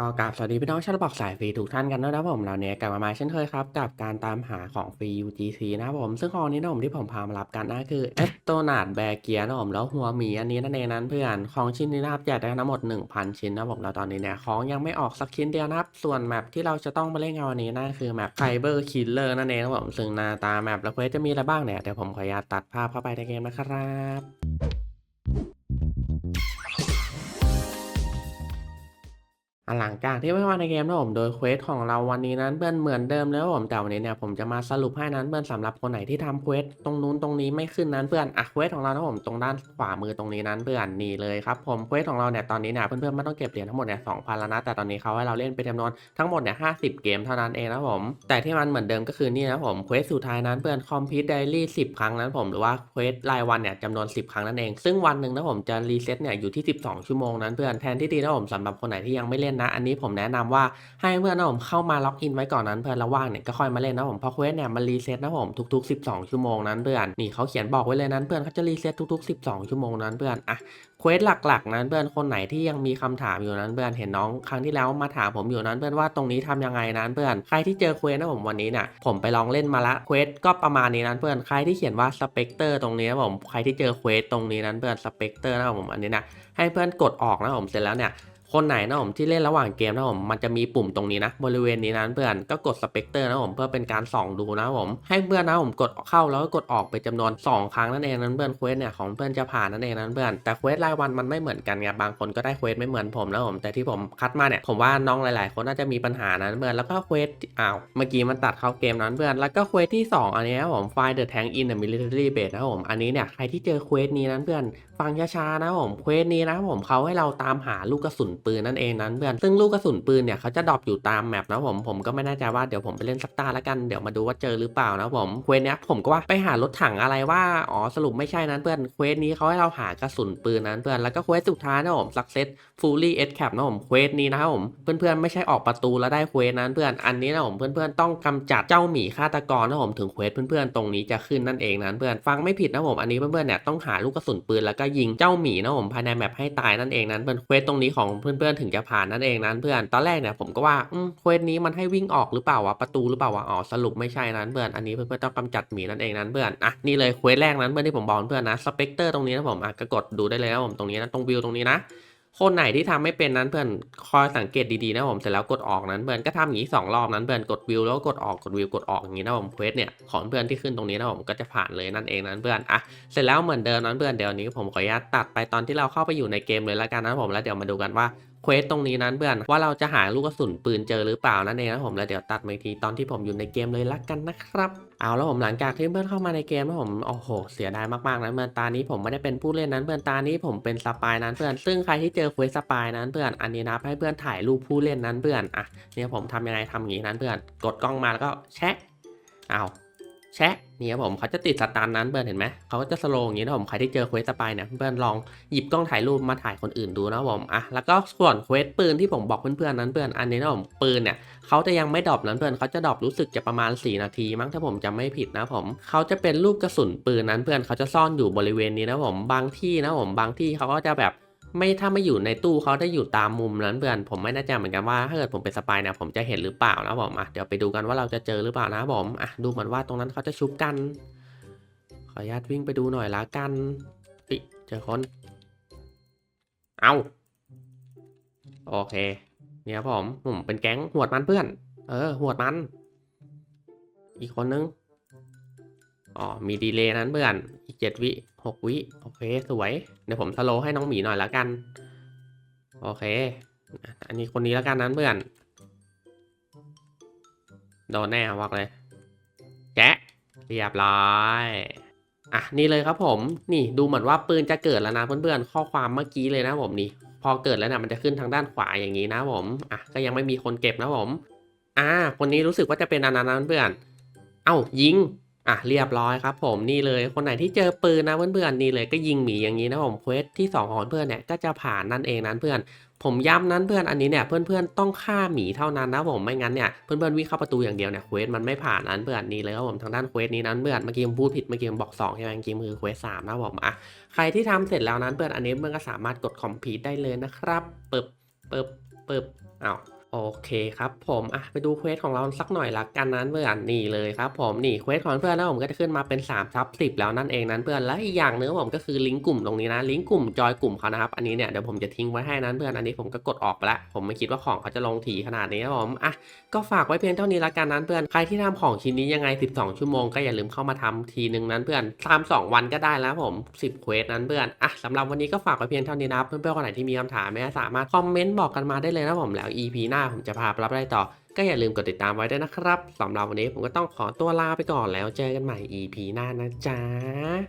ก็กราบสวัสดีพี่น้องชาวบอกสายฟรีทุกท่านกันด้วนะครับผมเราเนี่ยกลับมาม่เช่นเคยครับ กับการตามหาของฟรี UGC นะครับผม ซึ่งของนี้นะผมที่ผมพามารับกันนั่นคือเอสโตนาดแบเกียนะผมแล้วหัวหมีอันนี้นั่นเองนั้นเพื่อนของชิ้นนี้นะครับแจกได้ทั้งหมด 1,000 ชิ้นนะผมแล้วตอนนี้เนี่ยของยังไม่ออกสักชิ้นเดียวนะครับ ส่วนแมปที่เราจะต้องมาเล่นกันวันนี้นั่นคือแมปไ i เบอร์คิลเลอร์นั่นเองนะผมซึ่งหน้าตาแมปและเควสจะมีอะไรบ้างเนี่ยเดี๋ยวผมขออนุญาตตัดภาพเข้าไปในเกมนะครับ อะหลังจากที่ไม่มาในเกมนะผมโดยเควสของเราวันนี้นั้นเพื่อนเหมือนเดิมเลยครับผมแต่วันนี้เนี่ยผมจะมาสรุปให้นั้นเพื่อนสำหรับคนไหนที่ทำเควสตรงนู้นตรงนี้ไม่ขึ้นนั้นเพื่อนอะเควสของเรานะผมตรงด้านขวามือตรงนี้นั้นเพื่อนนี่เลยครับผมเควสของเราเนี่ยตอนนี้เนี่ยเพื่อนๆไม่ต้องเก็บเหรียญทั้งหมดเนี่ยสองพันแล้วนะแต่ตอนนี้เขาให้เราเล่นเป็นจำนวนทั้งหมดเนี่ยห้าสิบเกมเท่านั้นเองนะผมแต่ที่มันเหมือนเดิมก็คือนี่นะผมเควสสุดท้ายนั้นเพื่อนคอมพิวต์ไดรี่สิบครั้งนั้นผมหรือว่าเควสรายวันเนี่ยจำนวน10ครั้งนั่นเองซึ่งวันหนึ่งนะผมจะรีเซ็ตเนี่ยอยู่ที่ 12 ชั่วโมงนั้นเพื่อนแทนที่ดีนะผมสำหรับคนไหนที่ยังไม่เล่นนะ อันนี้ผมแนะนำว่าให้เพื่อนนะผมเข้ามาล็อกอินไว้ก่อนนั้นเพื่อนแล้วว่างเนี่ยก็ค่อยมาเล่นนะผมเพราะเควสเนี่ยมันรีเซ็ตนะผมทุกๆ 12 ชั่วโมงนั้นเพื่อนนี่เขาเขียนบอกไว้เลยนั้นเพื่อนเขาจะรีเซ็ตทุก ๆ 12 ชั่วโมงนั้นเพื่อนอะเควสหลักๆ นั้นเพื่อนคนไหนที่ยังมีคำถามอยู่นั้นเพื่อนเห็นน้องครั้งที่แล้วมาถามผมอยู่นั้นเพื่อนว่าตรงนี้ทำยังไงนั้นเพื่อนใครที่เจอเควสนะผมวันนี้เนี่ยผมไปลองเล่นมาละเควสก็ประมาณนี้นั้นเพื่อนใครที่เขียนว่าสเปกเตอร์ตรงนี้นะผมใครที่เจอเควสตรงนี้นั้นเพื่อนสเปกเตอร์นะผมอันนี้นะให้เพื่อนกดออกนะผมเสร็จแล้วเนี่ย คนไหนนะผมที่เล่นระหว่างเกมนะผมมันจะมีปุ่มตรงนี้นะบริเวณนี้นะเพื่อนก็กดสเปกเตอร์นะผมเพื่อเป็นการส่องดูนะผมให้เพื่อนนะผมกดเข้าแล้วก็กดออกไปจำนวน 2 ครั้งนั่นเองนั้นเพื่อนเควสเนี่ยของเพื่อนจะผ่านนั่นเองนั้นเพื่อนแต่เควสรายวันมันไม่เหมือนกันไงบางคนก็ได้เควสไม่เหมือนผมนะผมแต่ที่ผมคัดมาเนี่ยผมว่าน้องหลาย ๆ คนน่าจะมีปัญหานั้นเพื่อนแล้วก็เควสอ้าวเมื่อกี้มันตัดเข้าเกมนั้นเพื่อนแล้วก็เควสที่ 2 อันนี้นะผม find the tank in the military base นะผมอันนี้เนี่ยใครที่เจอเควสนี้นั้นเพื่อน ฟังช้าๆนะผมเควสนี้นะผมเขาให้เราตามหาลูกกระสุนปืนนั่นเองนั้นเพื่อนซึ่งลูกกระสุนปืนเนี่ยเขาจะดรอปอยู่ตามแมปนะผมผมก็ไม่แน่ใจว่าเดี๋ยวผมไปเล่นสักตาแล้วกันเดี๋ยวมาดูว่าเจอหรือเปล่านะผมเควสนี้ผมก็ว่าไปหารถถังอะไรว่าอ๋อสรุปไม่ใช่นั้นเพื่อนเควสนี้เขาให้เราหากระสุนปืนนั้นเพื่อนแล้วก็เควสสุดท้ายนะผม success fully e d cap นะผมเควสนี้นะครับผมเพื่อนๆไม่ใช่ออกประตูแล้วได้เควสนั้นเพื่อนอันนี้นะผมเพื่อนๆต้องกำจัดเจ้าหมีฆาตกรนะผมถึงเควสเพื่อนๆตรงนี้จะขึ้นนั่นเองนั้นเพื่อนฟังไม่ผิดนะผมอันนี้เพื่อนๆเนี่ยต้องหาลูกกระสุนปืนแล้วก็ยิงเจ้าหมีนะผมภายในแมปให้ตายนั่นเองนั้นเพื่อนเควสตรงนี้ของเพื่อนๆถึงจะผ่านนั่นเองนั้นเพื่อนตอนแรกเนี่ยผมก็ว่าเควสนี้มันให้วิ่งออกหรือเปล่าวะประตูหรือเปล่าวะอ๋อสรุปไม่ใช่นั้นเพื่อนอันนี้เพื่อนๆต้องกำจัดหมีนั่นเองนั้นเพื่อนอะนี่เลยเควสแรกนั้นเพื่อนที่ผมบอกเพื่อนนะสเปกเตอร์ตรงนี้นะผมอะก็กดดูได้เลยนะผมตรงนี้นะตรงวิวตรงนี้นะ คนไหนที่ทำไม่เป็นนั้นเพื่อนคอยสังเกตดีๆนะผมเสร็จแล้วกดออกนั้นเพื่อนก็ทำอย่างนี้สองรอบนั้นเพื่อนกดวิวแล้วก็กดออกกดวิวกดออกอย่างนี้นะผมเควสเนี่ยของเพื่อนที่ขึ้นตรงนี้นะผมก็จะผ่านเลยนั่นเองนั้นเพื่อนอะเสร็จแล้วเหมือนเดิมนั้นเพื่อนเดี๋ยวนี้ผมขออนุญาตตัดไปตอนที่เราเข้าไปอยู่ในเกมเลยละกันนะผมแล้วเดี๋ยวมาดูกันว่า เควสตรงนี้นั้นเพื่อนว่าเราจะหาลูกกระสุนปืนเจอหรือเปล่านั่นเองนะผมแล้วเดี๋ยวตัดมาอีกทีตอนที่ผมอยู่ในเกมเลยละกันนะครับเอาแล้วผมหลังจากที่เพื่อนเข้ามาในเกมนะผมโอ้โหเสียดายมากๆนะเพื่อนตานี้ผมไม่ได้เป็นผู้เล่นนั้นเพื่อนตานี้ผมเป็นสปายนั้นเพื่อนซึ่งใครที่เจอเควสสปายนั้นเพื่อนอันนี้นะให้เพื่อนถ่ายรูปผู้เล่นนั้นเพื่อนอะเนี่ยผมทำยังไงทำอย่างนี้นั้นเพื่อนกดกล้องมาแล้วก็แชะเอาแชะ นี่ยครับผมเขาจะติดสตาร์นั้นเพื่อนเห็นไหมเขาก็จะสโลว์อย่างนี้นะผมใครที่เจอเควสสปายเนี่ยเพื่อนลองหยิบกล้องถ่ายรูปมาถ่ายคนอื่นดูนะผมอะแล้วก็ส่วนเควสปืนที่ผมบอกเพื่อนๆนั้นเพื่อนอันนี้นะผมปืนเนี่ยเขาจะยังไม่ดรอปนั้นเพื่อนเขาจะดรอปรู้สึกจะประมาณ 4 นาที มั้งถ้าผมจำไม่ผิดนะผมเขาจะเป็นลูกกระสุนปืนนั้นเพื่อนเขาจะซ่อนอยู่บริเวณนี้นะผมบางที่นะผมบางที่เขาก็จะแบบ ไม่ถ้าไม่อยู่ในตู้เขาได้อยู่ตามมุมนั้นเพื่อนผมไม่แน่ใจเหมือนกันว่าถ้าเกิดผมเป็นสปายเนี่ยผมจะเห็นหรือเปล่านะผมอะเดี๋ยวไปดูกันว่าเราจะเจอหรือเปล่านะผมอะดูเหมือนว่าตรงนั้นเขาจะชุบกัน ขออนุญาตวิ่งไปดูหน่อยละกันปิเจอคนเอาโอเค เนี่ยผมผมเป็นแก๊งหวดมันเพื่อน เออหวดมัน อีกคนนึงอ๋อมีดีเลย์นั้นเพื่อนอีกเจ็ดวิ หกวิ โอเค สวย เดี๋ยวผมสโลให้น้องหมีหน่อยแล้วกัน โอเค อันนี้คนนี้แล้วกันนั้นเพื่อน โดนแน่วักเลย แกะ เรียบร้อย อะ นี่เลยครับผม นี่ดูเหมือนว่าปืนจะเกิดแล้วนะเพื่อนๆ ข้อความเมื่อกี้เลยนะผมนี่ พอเกิดแล้วนี่ยมันจะขึ้นทางด้านขวาอย่างนี้นะผม อะ ก็ยังไม่มีคนเก็บนะผม อ่า คนนี้รู้สึกว่าจะเป็นอันนั้นเพื่อน เอ้ายิง อะเรียบร้อยครับผมนี่เลยคนไหนที่เจอปืนนะเพื่อนๆนี่เลยก็ยิงหมีอย่างนี้นะผมเควสที่สองของเพื่อนเนี่ยก็จะผ่านนั่นเองนั้นเพื่อน ผมย้ำนั้นเพื่อนอันนี้เนี่ยเพื่อนๆต้องฆ่าหมีเท่านั้นนะผมไม่งั้นเนี่ยเพื่อนๆวิ่งเข้าประตูอย่างเดียวเนี่ยเควสมันไม่ผ่านนั้นเพื่อนนี่เลยครับผมทางด้านเควสนี้นั้นเพื่อนเมื่อกี้ผมพูดผิดเมื่อกี้ผมบอกสองใช่ไหมจริงๆมันคือเควสสามนะผมอะใครที่ทำเสร็จแล้วนั้นเพื่อนอันนี้เพื่อนก็สามารถกดคอมพิวต์ได้เลยนะครับปึ๊บปึ๊บปึ๊บอ้าว โอเคครับผมอะไปดูเควสของเราสักหน่อยละกันนั้นเพื่อนนี่เลยครับผมนี่เควสของเพื่อนนะผมก็จะขึ้นมาเป็น3ทับ10แล้วนั่นเองนั้นเพื่อนและอีกอย่างนึงผมก็คือลิงก์กลุ่มตรงนี้นะลิงก์กลุ่มจอยกลุ่มเขานะครับอันนี้เนี่ยเดี๋ยวผมจะทิ้งไว้ให้นั้นเพื่อนอันนี้ผมก็กดออกไปละผมไม่คิดว่าของเขาจะลงถี่ขนาดนี้ครับผมอะก็ฝากไว้เพียงเท่านี้ละกันนั้นเพื่อนใครที่ทำของชิ้นนี้ยังไง 12 ชั่วโมงก็อย่าลืมเข้ามาทำทีหนึ่งนั้นเพื่อนทำสองวันก็ได้แล้วผม 10เควสนั้นเพื่อนอะสำหรับวันนี้ก็ฝากไว้เพียงเท่านี้นะเพื่อนๆคนไหนที่มีคำถามสามารถคอมเมนต์บอกกันมาได้เลยนะผมแล้ว EP หน้าผมจะพาไปรับอะไรต่อ ก็อย่าลืมกดติดตามไว้ด้วยนะครับสำหรับวันนี้ผมก็ต้องขอตัวลาไปก่อนแล้วเจอกันใหม่ EP หน้านะจ๊ะ